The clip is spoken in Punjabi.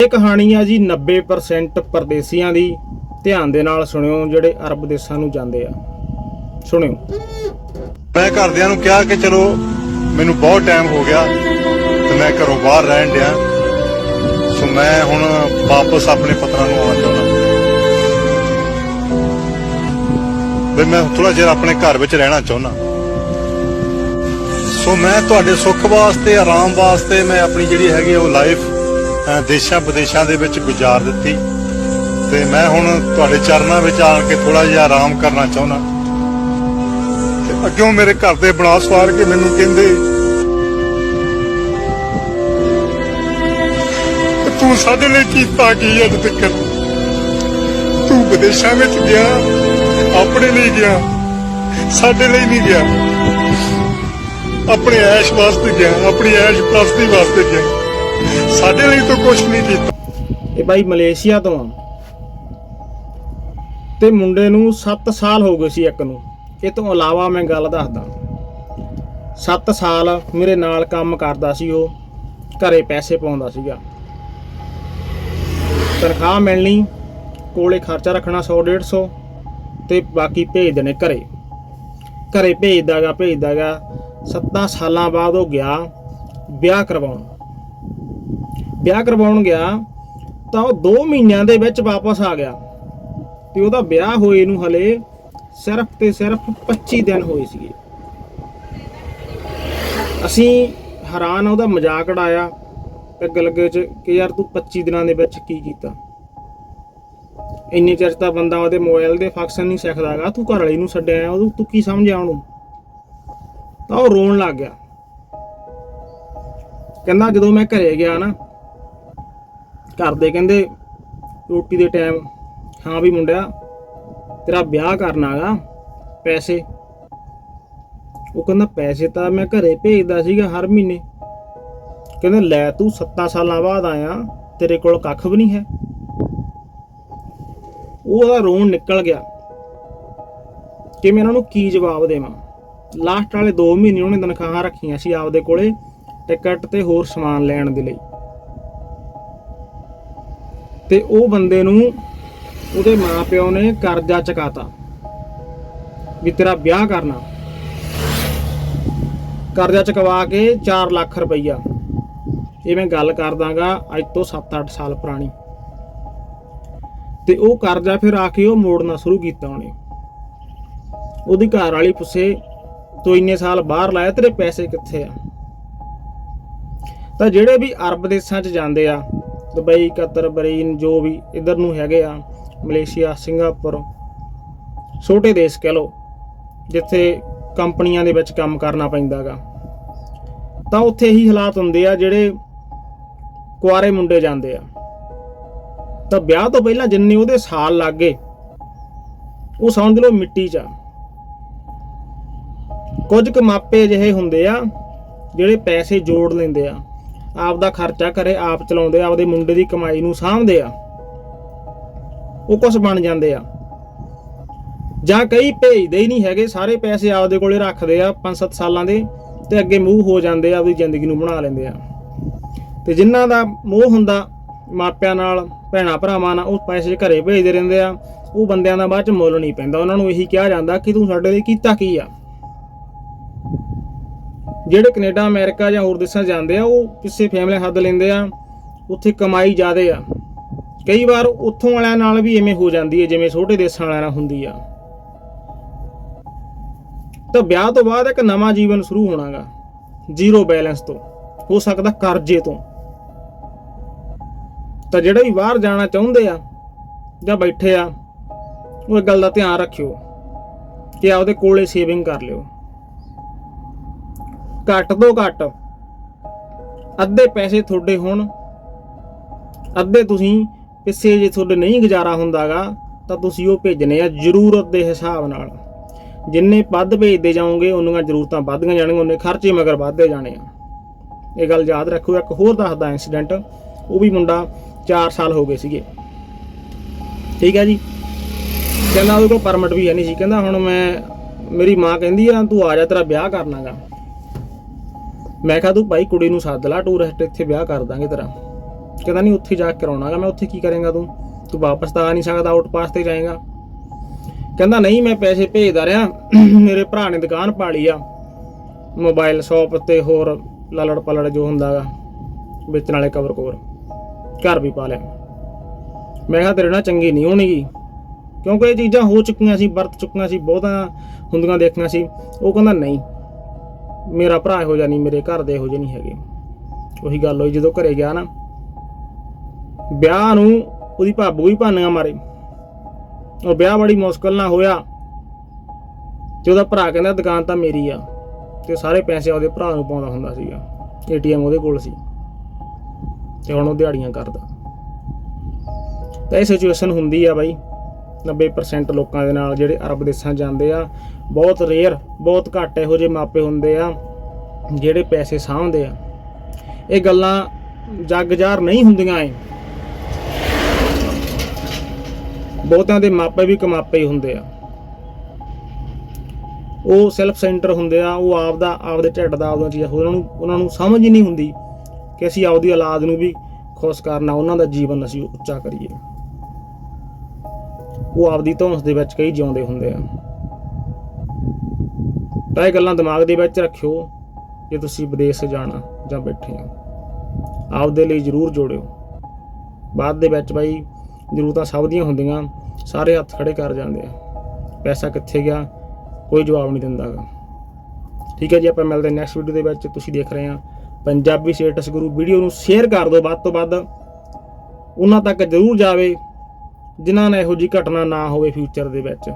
ਇਹ ਕਹਾਣੀ ਆ ਜੀ 90% ਪਰਦੇਸੀਆਂ ਦੀ। ਧਿਆਨ ਦੇ ਨਾਲ ਸੁਣਿਓ ਜਿਹੜੇ ਅਰਬ ਦੇਸ਼ਾਂ ਨੂੰ ਜਾਂਦੇ ਆ। ਸੁਣਿਓ। ਮੈਂ ਘਰਦਿਆਂ ਨੂੰ ਕਿਹਾ ਕਿ ਚਲੋ, ਮੈਨੂੰ ਬਹੁਤ ਟਾਈਮ ਹੋ ਗਿਆ ਤੇ ਮੈਂ ਘਰੋਂ ਬਾਹਰ ਰਹਿਣ ਡਿਆ। ਸੋ ਮੈਂ ਹੁਣ ਵਾਪਸ ਆਪਣੇ ਪਤਨਾ ਨੂੰ ਆਉਣਾ ਚਾਹੁੰਦਾ ਵੀ ਮੈਂ ਥੋੜਾ ਜਿਹਾ ਆਪਣੇ ਘਰ ਵਿੱਚ ਰਹਿਣਾ ਚਾਹੁੰਦਾ। ਸੋ ਮੈਂ ਤੁਹਾਡੇ ਸੁੱਖ ਵਾਸਤੇ, ਆਰਾਮ ਵਾਸਤੇ ਮੈਂ ਆਪਣੀ ਜਿਹੜੀ ਹੈਗੀ ਉਹ ਲਾਈਫ ਦੇਸ਼ਾਂ ਵਿਦੇਸ਼ਾਂ ਦੇ ਵਿੱਚ ਗੁਜ਼ਾਰ ਦਿੱਤੀ। ਤੇ ਮੈਂ ਹੁਣ ਤੁਹਾਡੇ ਚਰਨਾਂ ਵਿੱਚ ਆਣ ਕੇ ਥੋੜਾ ਜਿਹਾ ਆਰਾਮ ਕਰਨਾ ਚਾਹੁੰਦਾ। ਤੇ ਅੱਗਿਓਂ ਮੇਰੇ ਘਰ ਦੇ ਬਣਾ ਸਵਾਰ ਕੇ ਮੈਨੂੰ ਕਹਿੰਦੇ, ਤੂੰ ਸਾਡੇ ਲਈ ਕੀਤਾ ਕੀ ਅੱਜ ਤੱਕ ਤੂੰ ਵਿਦੇਸ਼ਾਂ ਵਿੱਚ ਗਿਆ, ਆਪਣੇ ਲਈ ਗਿਆ, ਸਾਡੇ ਲਈ ਨਹੀਂ ਗਿਆ। ਆਪਣੇ ਐਸ਼ ਵਾਸਤੇ ਗਿਆ, ਆਪਣੀ ਐਸ਼ ਪ੍ਰਸਤੀ ਵਾਸਤੇ ਗਿਆ। ਸਾਡੇ ਲਈ ਤਾਂ ਕੁਝ ਨਹੀਂ ਕੀਤਾ। ਇਹ ਬਾਈ ਮਲੇਸ਼ੀਆ ਤੋਂ ਆ। ਤੇ ਮੁੰਡੇ ਨੂੰ 7 ਸਾਲ ਹੋ ਗਏ ਸੀ ਇੱਕ ਨੂੰ। ਇਹ ਤੋਂ ਇਲਾਵਾ ਮੈਂ ਗੱਲ ਦੱਸਦਾ। 7 ਸਾਲ ਮੇਰੇ ਨਾਲ ਕੰਮ ਕਰਦਾ ਸੀ ਉਹ। ਘਰੇ ਪੈਸੇ ਪਾਉਂਦਾ ਸੀਗਾ। ਤਨਖਾਹ ਮਿਲਣੀ, ਕੋਲੇ ਖਰਚਾ ਰੱਖਣਾ 100 150 ਤੇ ਬਾਕੀ ਭੇਜ ਦੇਣੇ ਘਰੇ। ਘਰੇ ਭੇਜਦਾਗਾ ਭੇਜਦਾਗਾ 7 ਸਾਲਾਂ ਬਾਅਦ ਉਹ ਗਿਆ ਵਿਆਹ ਕਰਵਾਉਣ। ਵਿਆਹ ਕਰਵਾਉਣ ਗਿਆ, ਤਾਂ ਉਹ 2 ਮਹੀਨਿਆਂ ਦੇ ਵਿੱਚ ਵਾਪਸ ਆ ਗਿਆ। ਤੇ ਉਹਦਾ ਵਿਆਹ ਹੋਏ ਨੂੰ ਹਲੇ ਸਿਰਫ ਤੇ ਸਿਰਫ 25 ਦਿਨ ਹੋਏ ਸੀਗੇ। ਅਸੀਂ ਹੈਰਾਨ ਉਹਦਾ ਮਜ਼ਾਕ ਉਡਾਇਆ ਅੱਗ ਲੱਗੇ ਚ ਕਿ ਯਾਰ ਤੂੰ 25 ਦਿਨਾਂ ਦੇ ਵਿੱਚ ਕੀ ਕੀਤਾ? ਇੰਨੇ ਚਿਰ ਤਾਂ ਬੰਦਾ ਉਹਦੇ ਮੋਬਾਈਲ ਦੇ ਫੰਕਸ਼ਨ ਨਹੀਂ ਸਿੱਖਦਾਗਾ ਤੂੰ ਘਰ ਵਾਲੀ ਨੂੰ ਛੱਡਿਆ ਉਹ ਤੂੰ ਕੀ ਸਮਝਿਆ ਉਹਨੂੰ? ਤਾਂ ਉਹ ਰੋਣ ਲੱਗ ਗਿਆ। ਕਹਿੰਦਾ ਜਦੋਂ ਮੈਂ ਘਰੇ ਗਿਆ ਨਾ ਘਰ ਦੇ ਕਹਿੰਦੇ ਰੋਟੀ ਦੇ ਟਾਈਮ ਹਾਂ ਵੀ ਮੁੰਡਿਆ, ਤੇਰਾ ਵਿਆਹ ਕਰਨਾਗਾ ਪੈਸੇ। ਉਹ ਕਹਿੰਦਾ ਪੈਸੇ ਤਾਂ ਮੈਂ ਘਰੇ ਭੇਜਦਾ ਸੀਗਾ ਹਰ ਮਹੀਨੇ। ਕਹਿੰਦਾ ਲੈ ਤੂੰ 7 ਸਾਲਾਂ ਬਾਅਦ ਆਇਆ, ਤੇਰੇ ਕੋਲ ਕੱਖ ਵੀ ਨਹੀਂ ਹੈ। ਉਹਦਾ ਰੋਣ ਨਿਕਲ ਗਿਆ ਕਿ ਮੈਂ ਇਹਨਾਂ ਨੂੰ ਕੀ ਜਵਾਬ ਦੇਵਾਂ। ਲਾਸਟ ਵਾਲੇ 2 ਮਹੀਨੇ ਉਹਨੇ ਤਨਖਾਹਾਂ ਰੱਖੀਆਂ ਸੀ ਆਪਦੇ ਕੋਲੇ ਟਿਕਟ ਤੇ ਹੋਰ ਸਮਾਨ ਲੈਣ ਦੇ ਲਈ। ਤੇ ਉਹ ਬੰਦੇ ਨੂੰ ਉਹਦੇ ਮਾਪਿਓ ਨੇ ਕਰਜ਼ਾ ਚਕਾਤਾ ਵੀ ਤੇਰਾ ਵਿਆਹ ਕਰਨਾ। ਕਰਜ਼ਾ ਚਕਵਾ ਕੇ 4 ਲੱਖ ਰੁਪਈਆ। ਇਹ ਮੈਂ ਗੱਲ ਕਰਦਾਗਾ ਅੱਜ ਤੋਂ 7-8 ਸਾਲ ਪੁਰਾਣੀ। ਤੇ ਉਹ ਕਰਜ਼ਾ ਫਿਰ ਆ ਕੇ ਉਹ ਮੋੜਨਾ ਸ਼ੁਰੂ ਕੀਤਾ ਉਹਨੇ। ਉਹਦੀ ਘਰ ਵਾਲੀ ਪੁੱਛੇ, ਤੂੰ ਇੰਨੇ ਸਾਲ ਬਾਹਰ ਲਾਇਆ, ਤੇਰੇ ਪੈਸੇ ਕਿੱਥੇ ਆ? ਤਾਂ ਜਿਹੜੇ ਵੀ ਅਰਬ ਦੇਸ਼ਾਂ 'ਚ ਜਾਂਦੇ ਆ ਦੁਬਈ, ਕਤਰ, ਬਰੀਨ ਜੋ ਵੀ ਇਧਰ ਨੂੰ ਹੈਗੇ ਆ, ਮਲੇਸ਼ੀਆ, ਸਿੰਗਾਪੁਰ, ਛੋਟੇ ਦੇਸ਼ ਕਹਿ ਲਓ, ਜਿੱਥੇ ਕੰਪਨੀਆਂ ਦੇ ਵਿੱਚ ਕੰਮ ਕਰਨਾ ਪੈਂਦਾਗਾ ਤਾਂ ਉੱਥੇ ਇਹੀ ਹਾਲਾਤ ਹੁੰਦੇ ਆ ਜਿਹੜੇ ਕੁਆਰੇ ਮੁੰਡੇ ਜਾਂਦੇ ਆ। ਤਾਂ ਵਿਆਹ ਤੋਂ ਪਹਿਲਾਂ ਜਿੰਨੇ ਉਹਦੇ ਸਾਲ ਲੱਗ ਗਏ, ਉਹ ਸਮਝ ਲਓ ਮਿੱਟੀ 'ਚ ਆ। ਕੁਝ ਕੁ ਮਾਪੇ ਜਿਹੇ ਹੁੰਦੇ ਆ, ਜਿਹੜੇ ਪੈਸੇ ਜੋੜ ਲੈਂਦੇ ਆ। ਆਪ ਦਾ ਖਰਚਾ ਕਰੇ, ਆਪ ਚਲਾਉਂਦੇ ਆ ਆਪਦੇ ਮੁੰਡੇ ਦੀ ਕਮਾਈ ਨੂੰ ਸਾਂਭਦੇ ਆ। ਉਹ ਕੁਝ ਬਣ ਜਾਂਦੇ ਆ। ਜਾਂ ਕਈ ਭੇਜਦੇ ਹੀ ਨਹੀਂ ਹੈਗੇ, ਸਾਰੇ ਪੈਸੇ ਆਪਦੇ ਕੋਲੇ ਰੱਖਦੇ ਆ 5-7 ਸਾਲਾਂ ਦੇ, ਤੇ ਅੱਗੇ ਮੂੰਹ ਹੋ ਜਾਂਦੇ ਆ, ਆਪਦੀ ਜ਼ਿੰਦਗੀ ਨੂੰ ਬਣਾ ਲੈਂਦੇ ਆ। ਤੇ ਜਿਨ੍ਹਾਂ ਦਾ ਮੋਹ ਹੁੰਦਾ, ਮਾਪਿਆਂ ਨਾਲ, ਭੈਣਾ ਭਰਾਵਾਂ ਨਾਲ, ਉਹ ਪੈਸੇ ਘਰੇ ਭੇਜਦੇ ਰਹਿੰਦੇ ਆ। ਉਹ ਬੰਦਿਆਂ ਦਾ ਬਾਅਦ ਚ ਮੁੱਲ ਨਹੀਂ ਪੈਂਦਾ। ਉਹਨਾਂ ਨੂੰ ਇਹੀ ਕਿਹਾ ਜਾਂਦਾ ਕਿ ਤੂੰ ਸਾਡੇ ਲਈ ਕੀਤਾ ਕੀ ਆ? ਜਿਹੜੇ ਕੈਨੇਡਾ, ਅਮਰੀਕਾ ਜਾਂ ਹੋਰ ਦੇਸ਼ਾਂ ਜਾਂਦੇ ਆ, ਉਹ ਕਿਸੇ ਫੈਮਿਲੀ ਹੱਦ ਲੈਂਦੇ ਆ, ਉੱਥੇ ਕਮਾਈ ਜ਼ਿਆਦੇ ਆ। ਕਈ ਵਾਰ ਉੱਥੋਂ ਵਾਲਿਆਂ ਨਾਲ ਵੀ ਐਵੇਂ ਹੋ ਜਾਂਦੀ ਹੈ, ਜਿਵੇਂ ਛੋਟੇ ਦੇਸ਼ਾਂ ਵਾਲਿਆਂ ਨਾਲ ਹੁੰਦੀ ਆ। ਤਾਂ ਵਿਆਹ ਤੋਂ ਬਾਅਦ ਇੱਕ ਨਵਾਂ ਜੀਵਨ ਸ਼ੁਰੂ ਹੋਣਾਗਾ, ਜ਼ੀਰੋ ਬੈਲੈਂਸ ਤੋਂ, ਹੋ ਸਕਦਾ ਕਰਜ਼ੇ ਤੋਂ। ਤਾਂ ਜਿਹੜਾ ਵੀ ਬਾਹਰ ਜਾਣਾ ਚਾਹੁੰਦੇ ਆ, ਜਾਂ ਬੈਠੇ ਆ, ਉਹ ਇਹ ਗੱਲ ਦਾ ਧਿਆਨ ਰੱਖਿਓ ਕਿ ਆਪਦੇ ਕੋਲੇ ਸੇਵਿੰਗ ਕਰ ਲਿਓ। ਘੱਟ ਤੋਂ ਘੱਟ ਅੱਧੇ ਪੈਸੇ ਤੁਹਾਡੇ ਹੋਣ। ਅੱਧੇ ਤੁਸੀਂ ਪਿੱਛੇ ਜੇ ਤੁਹਾਡੇ ਨਹੀਂ ਗੁਜ਼ਾਰਾ ਹੁੰਦਾਗਾ, ਤਾਂ ਤੁਸੀਂ ਉਹ ਭੇਜਣੇ ਆ ਜ਼ਰੂਰਤ ਦੇ ਹਿਸਾਬ ਨਾਲ। ਜਿੰਨੇ ਵੱਧ ਭੇਜਦੇ ਜਾਓਗੇ, ਉਨੀਆਂ ਜ਼ਰੂਰਤਾਂ ਵੱਧਦੀਆਂ ਜਾਣਗੀਆਂ ਉਹਨੇ ਖਰਚੇ ਮਗਰ ਵੱਧਦੇ ਜਾਣੇ ਆ। ਇਹ ਗੱਲ ਯਾਦ ਰੱਖੋ ਇੱਕ ਹੋਰ ਦੱਸਦਾ ਇਨਸੀਡੈਂਟ ਉਹ ਵੀ ਮੁੰਡਾ 4 ਸਾਲ ਹੋ ਗਏ ਸੀਗੇ। ਠੀਕ ਹੈ ਜੀ? ਕਹਿੰਦਾ ਉਹਦੇ ਕੋਲ ਪਰਮਿਟ ਵੀ ਹੈ ਨਹੀਂ ਸੀ। ਕਹਿੰਦਾ ਹੁਣ ਮੈਂ, ਮੇਰੀ ਮਾਂ ਕਹਿੰਦੀ ਆ, ਤੂੰ ਆ ਜਾ, ਤੇਰਾ ਵਿਆਹ ਕਰਨਾਗਾ। ਮੈਂ ਕਿਹਾ, ਤੂੰ ਭਾਈ ਕੁੜੀ ਨੂੰ ਸੱਦ ਲਾ ਟੂਰਿਸਟ ਇੱਥੇ ਵਿਆਹ ਕਰ ਦਾਂਗੇ ਤੇਰਾ। ਕਹਿੰਦਾ, ਨਹੀਂ, ਉੱਥੇ ਜਾ ਕੇ ਕਰਾਉਣਾਗਾ ਮੈਂ ਉੱਥੇ ਕੀ ਕਰੇਗਾ ਤੂੰ? ਤੂੰ ਵਾਪਸ ਤਾਂ ਆ ਨਹੀਂ ਸਕਦਾ ਆਊਟ ਪਾਸ ਤੇ ਜਾਏਗਾ। ਕਹਿੰਦਾ, ਨਹੀਂ, ਮੈਂ ਪੈਸੇ ਭੇਜਦਾ ਰਿਹਾ। ਮੇਰੇ ਭਰਾ ਨੇ ਦੁਕਾਨ ਪਾਲੀ ਆ। ਮੋਬਾਈਲ ਸ਼ਾਪ ਤੇ ਹੋਰ ਲਲੜ ਪਲੜ ਜੋ ਹੁੰਦਾਗਾ ਵੇਚਣ ਵਾਲੇ ਕਵਰ ਕੋਰ ਘਰ ਵੀ ਪਾ ਲਿਆ। ਮੈਂ ਕਿਹਾ, ਤੇਰੇ ਨਾਲ ਚੰਗੀ ਨਹੀਂ ਹੋਣੀਗੀ। ਕਿਉਂਕਿ ਇਹ ਚੀਜ਼ਾਂ ਹੋ ਚੁੱਕੀਆਂ ਸੀ, ਵਰਤ ਚੁੱਕੀਆਂ ਸੀ, ਬਹੁਤਾਂ ਹੁੰਦੀਆਂ ਦੇਖੀਆਂ ਸੀ। ਉਹ ਕਹਿੰਦਾ, ਨਹੀਂ ਮੇਰਾ ਭਰਾ ਇਹੋ ਜਿਹਾ ਨਹੀਂ, ਮੇਰੇ ਘਰ ਦੇ ਇਹੋ ਜਿਹੇ ਨਹੀਂ ਹੈਗੇ। ਉਹੀ ਗੱਲ ਹੋਈ ਜਦੋਂ ਘਰੇ ਗਿਆ ਨਾ, ਵਿਆਹ ਨੂੰ ਉਹਦੀ ਭਾਬੂ ਹੀ ਭਾਨੀਆਂ ਮਾਰੇ। ਉਹ ਵਿਆਹ ਬੜੀ ਮੁਸ਼ਕਲ ਨਾਲ ਹੋਇਆ। ਤੇ ਉਹਦਾ ਭਰਾ ਕਹਿੰਦਾ, ਦੁਕਾਨ ਤਾਂ ਮੇਰੀ ਆ। ਤੇ ਸਾਰੇ ਪੈਸੇ ਉਹਦੇ ਭਰਾ ਨੂੰ ਪਾਉਂਦਾ ਹੁੰਦਾ ਸੀਗਾ। ਏਟੀਐਮ ਉਹਦੇ ਕੋਲ ਸੀ। ਤੇ ਹੁਣ ਉਹ ਦਿਹਾੜੀਆਂ ਕਰਦਾ। ਤਾਂ ਇਹ ਸਿਚੁਏਸ਼ਨ ਹੁੰਦੀ ਆ ਬਾਈ। 90% ਲੋਕਾਂ ਦੇ ਨਾਲ ਜਿਹੜੇ ਅਰਬ ਦੇਸ਼ਾਂ ਜਾਂਦੇ ਆ, ਬਹੁਤ ਰੇਅਰ ਬਹੁਤ ਘੱਟ ਇਹੋ ਜਿਹੇ ਮਾਪੇ ਹੁੰਦੇ ਆ, ਜਿਹੜੇ ਪੈਸੇ ਸਾਂਭਦੇ ਆ। ਇਹ ਗੱਲਾਂ ਜੱਗ ਜਾਰ ਨਹੀਂ ਹੁੰਦੀਆਂ ਏ ਬਹੁਤਾਂ ਦੇ ਮਾਪੇ ਵੀ ਕਮਾਪੇ ਹੀ ਹੁੰਦੇ ਆ। ਉਹ ਸੈਲਫ ਸੈਂਟਰ ਹੁੰਦੇ ਆ, ਉਹ ਆਪ ਦਾ ਆਪਦੇ ਢਿੱਡ ਦਾ ਆਪਦਾ ਚੀਜ਼ ਉਹਨਾਂ ਨੂੰ ਉਹਨਾਂ ਨੂੰ ਸਮਝ ਹੀ ਨਹੀਂ ਹੁੰਦੀ ਕਿ ਅਸੀਂ ਆਪਦੀ ਔਲਾਦ ਨੂੰ ਵੀ ਖੁਸ਼ ਕਰਨਾ, ਉਹਨਾਂ ਦਾ ਜੀਵਨ ਅਸੀਂ ਉੱਚਾ ਕਰੀਏ। ਉਹ ਆਪਦੀ ਧੌਂਸ ਦੇ ਵਿੱਚ ਕਈ ਜਿਉਂਦੇ ਹੁੰਦੇ ਆ। ਤਾਂ ਇਹ ਗੱਲਾਂ ਦਿਮਾਗ ਦੇ ਵਿੱਚ ਰੱਖਿਓ ਜੇ ਤੁਸੀਂ ਵਿਦੇਸ਼ ਜਾਣਾ ਜਾਂ ਬੈਠੇ ਆ ਆਪਦੇ ਲਈ ਜ਼ਰੂਰ ਜੋੜਿਓ। ਬਾਅਦ ਦੇ ਵਿੱਚ ਬਾਈ, ਜ਼ਰੂਰਤਾਂ ਸਭ ਦੀਆਂ ਹੁੰਦੀਆਂ, ਸਾਰੇ ਹੱਥ ਖੜੇ ਕਰ ਜਾਂਦੇ ਆ। ਪੈਸਾ ਕਿੱਥੇ ਗਿਆ, ਕੋਈ ਜਵਾਬ ਨਹੀਂ ਦਿੰਦਾਗਾ। ਠੀਕ ਹੈ ਜੀ, ਆਪਾਂ ਮਿਲਦੇ ਨੈਕਸਟ ਵੀਡੀਓ ਦੇ ਵਿੱਚ। ਤੁਸੀਂ ਦੇਖ ਰਹੇ ਆ ਪੰਜਾਬੀ ਸਟੇਟਸ ਗੁਰੂ ਵੀਡੀਓ ਨੂੰ ਸ਼ੇਅਰ ਕਰ ਦਿਓ। ਵੱਧ ਤੋਂ ਵੱਧ ਉਹਨਾਂ ਤੱਕ ਜ਼ਰੂਰ ਜਾਵੇ। ਜਿਨ੍ਹਾਂ ਨਾਲ ਇਹੋ ਜਿਹੀ ਘਟਨਾ ਨਾ ਹੋਵੇ ਫਿਊਚਰ ਦੇ ਵਿੱਚ।